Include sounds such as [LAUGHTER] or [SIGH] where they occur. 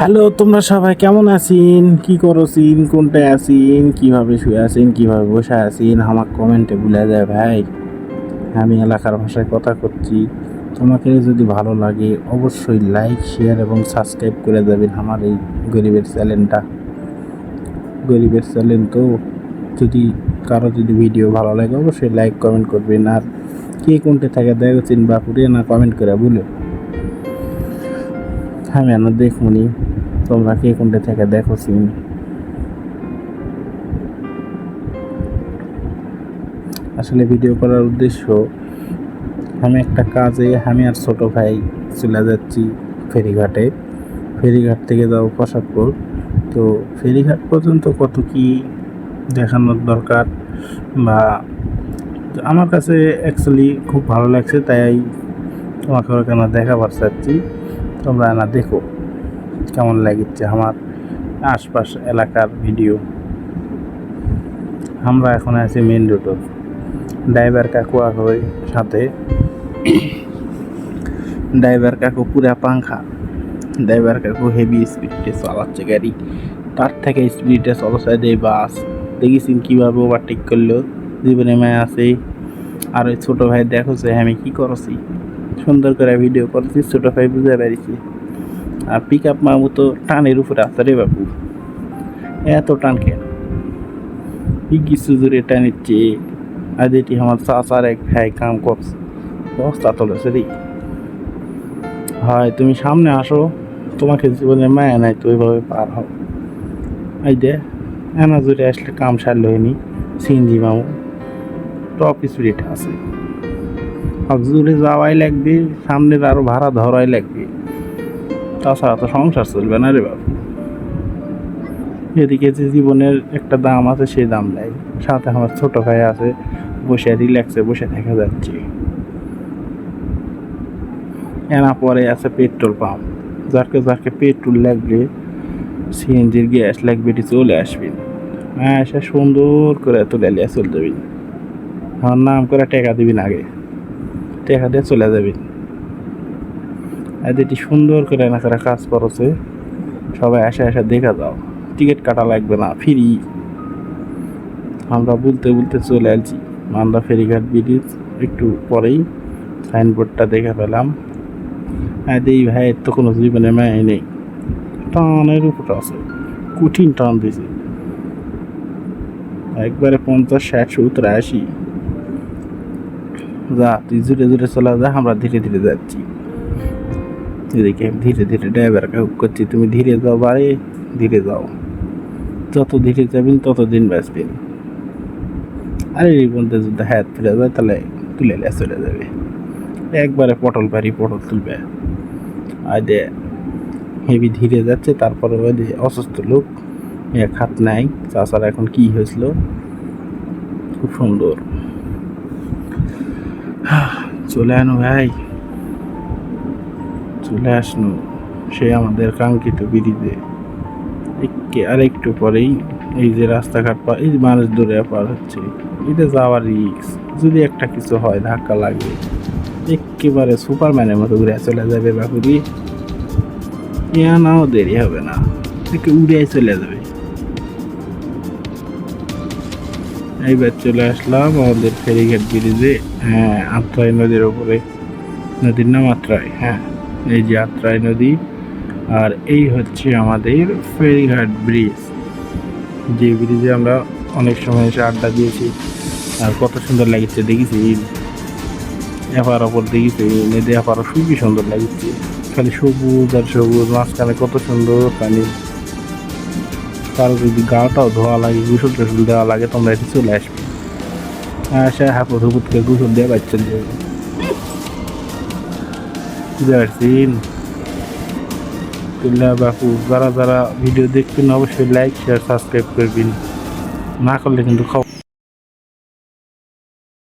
Hello, তোমরা সবাই কেমন আছেন? কি করছিন কোনটায় আছেন? কীভাবে শুয়ে আছেন? কীভাবে বসে আছেন? আমার কমেন্টে ভুলে যায় ভাই। আমি এলাকার ভাষায় কথা করছি। তোমাকে যদি ভালো লাগে, অবশ্যই লাইক শেয়ার এবং সাবস্ক্রাইব করে দেবেন আমার এই গরিবের চ্যানেলটা। গরিবের চ্যানেল তো যদি কারও যদি ভিডিও ভালো লাগে, অবশ্যই লাইক কমেন্ট করবেন। আর কে কোনটা থাকে দেখছেন পুরে না কমেন্ট করে বলে। আমি না দেখুনি। তোমরা কে কোনটা থেকে দেখো সিন আসলে ভিডিও করার উদ্দেশ্য, আমি একটা কাজে, আমি আর ছোট ভাই চলে যাচ্ছি ফেরিঘাটে। ফেরিঘাট থেকে যাব প্রসাদপুর তো ফেরিঘাট পর্যন্ত কত কি দেখানোর দরকার? বা আমার কাছে অ্যাকচুয়ালি খুব ভালো লাগছে, তাই তোমাকে ওখানে দেখাবার চাচ্ছি। তোমরা না দেখো কেমন লাগিচ্ছে আমার আশপাশ এলাকার ভিডিও। আমরা এখন আছি মেন রোড ড্রাইভার কাকু হয় সাথে। ড্রাইভার কাকু পুরা পাংখা। ড্রাইভার কাকু হেভি স্পিডে চালাচ্ছে গাড়ি। তার থেকে স্পিডে চলাচ্ছে এই বাস। দেখেছেন কীভাবে ওভারটেক করল? জীবনে মায় আছে। আর ওই ছোটো ভাই দেখো যে আমি কি করছি? সুন্দর করে ভিডিও করছি ছোটো ভাই বুঝতে পারিছি। আর পিক আপ মামু তো টানের উপরে আছে রে বাবু এত টান কেন? কি কিছু জোরে টানিচ্ছে আজ এটি আমার চাচার এক ভাই কাম করছে। বস্তা তোলেছে রে। হয় তুমি সামনে আসো। তোমাকে জীবনে মায়া নাই তো ওইভাবে পার হও। এই দে, এনা জোরে আসলে কাম সারল হয়নি। সিনজি মামু। টপ স্পিরিট আছে। আর জোরে যাওয়াই লাগবে, সামনের আরও ভাড়া ধরাই লাগবে। তাছাড়া তো সংসার চলবে না রে বাবু এদিকে যে জীবনের একটা দাম আছে, সেই দাম নেই। সাথে আমার ছোট ভাই আছে, বসে রিল্যাক্সে বসে দেখা যাচ্ছে। এনা পরে আছে পেট্রোল পাম্প যারকে যারকে পেট্রোল লাগবে সিএনজির গ্যাস লাগবে, এটি চলে আসবেন হ্যাঁ এসে সুন্দর করে তুলে লিয়ে চলে যাবেন আমার নাম করে টাকা দিবেন আগে। টাকা দিয়ে চলে যাবেন আর এটি সুন্দর করে এনা করে কাজ করছে। সবাই আসে আসে দেখা যাও টিকিট কাটা লাগবে না, ফ্রি। আমরা বলতে বলতে চলে আসছি। মান্দা ফেরিঘাট ব্রিজ, একটু পরেই সাইনবোর্ডটা দেখে পেলাম। হ্যাঁ এই ভাইয়ের তো কোনো জীবনে মায় নেই। টানের উপর আছে। কঠিন টান দিয়েছে একবারে পঞ্চাশ, ষাট, সত্তর, আশি। যা তুই জুড়ে জুড়ে চলে যা, আমরা ধীরে ধীরে যাচ্ছি। এদিকে ধীরে ধীরে ড্রাইভারকে হুক করছি, তুমি ধীরে যাও বাড়ি, ধীরে যাও। যত ধীরে যাবেন, তত দিন বাঁচবেন। আরে, এই বলতে যদি হাত ফিরে যায় তাহলে তুলে চলে যাবে। একবারে পটল পারি পটল তুলবে। আর দে। হেভি ধীরে যাচ্ছে, তারপরে ওই অসুস্থ লোক এক হাত নাই। চাষার এখন কি হয়েছিল? খুব সুন্দর। [SIGHS] চলে আনো ভাই। চলে আসনো। সে আমাদের কাঙ্ক্ষিত ব্রিজে একে আর একটু পরেই এই যে রাস্তাঘাট পা এই মানুষ দূরে পার হচ্ছে, এটা যাওয়ার রিক্স যদি একটা কিছু হয়, ধাক্কা লাগে, একেবারে সুপারম্যানের মতো ঘুরে চলে যাবে বাকুরি ইয়া নাও দেরি হবে না। একে উড়ে চলে যাবে। এইবার চলে আসলাম আমাদের ফেরিঘাট ব্রিজে। হ্যাঁ আত্রাই নদীর ওপরে নদীর নাম আত্রাই হ্যাঁ। এই যে আত্রাই নদী। আর এই হচ্ছে আমাদের ফেরিঘাট ব্রিজ। যে ব্রিজে আমরা অনেক সময় এসে আড্ডা দিয়েছি আর কত সুন্দর লাগছে, দেখেছি? এপার ওপর দেখেছি, নদী এপারও খুবই সুন্দর লাগছে। খালি সবুজ আর সবুজ, মাঝখানে কত সুন্দর পানি। কারও যদি গাটাও ধোয়া লাগে, গোসল টোসল দেওয়া লাগে, তোমরা এসে চলে আসবে। আসে হাফুর হুপুর করে গোসল দিয়ে বাচ্চা পারছেন তুল্লা বাপু, যারা যারা ভিডিও দেখবেন, অবশ্যই লাইক শেয়ার সাবস্ক্রাইব করবেন। না করলে কিন্তু খাও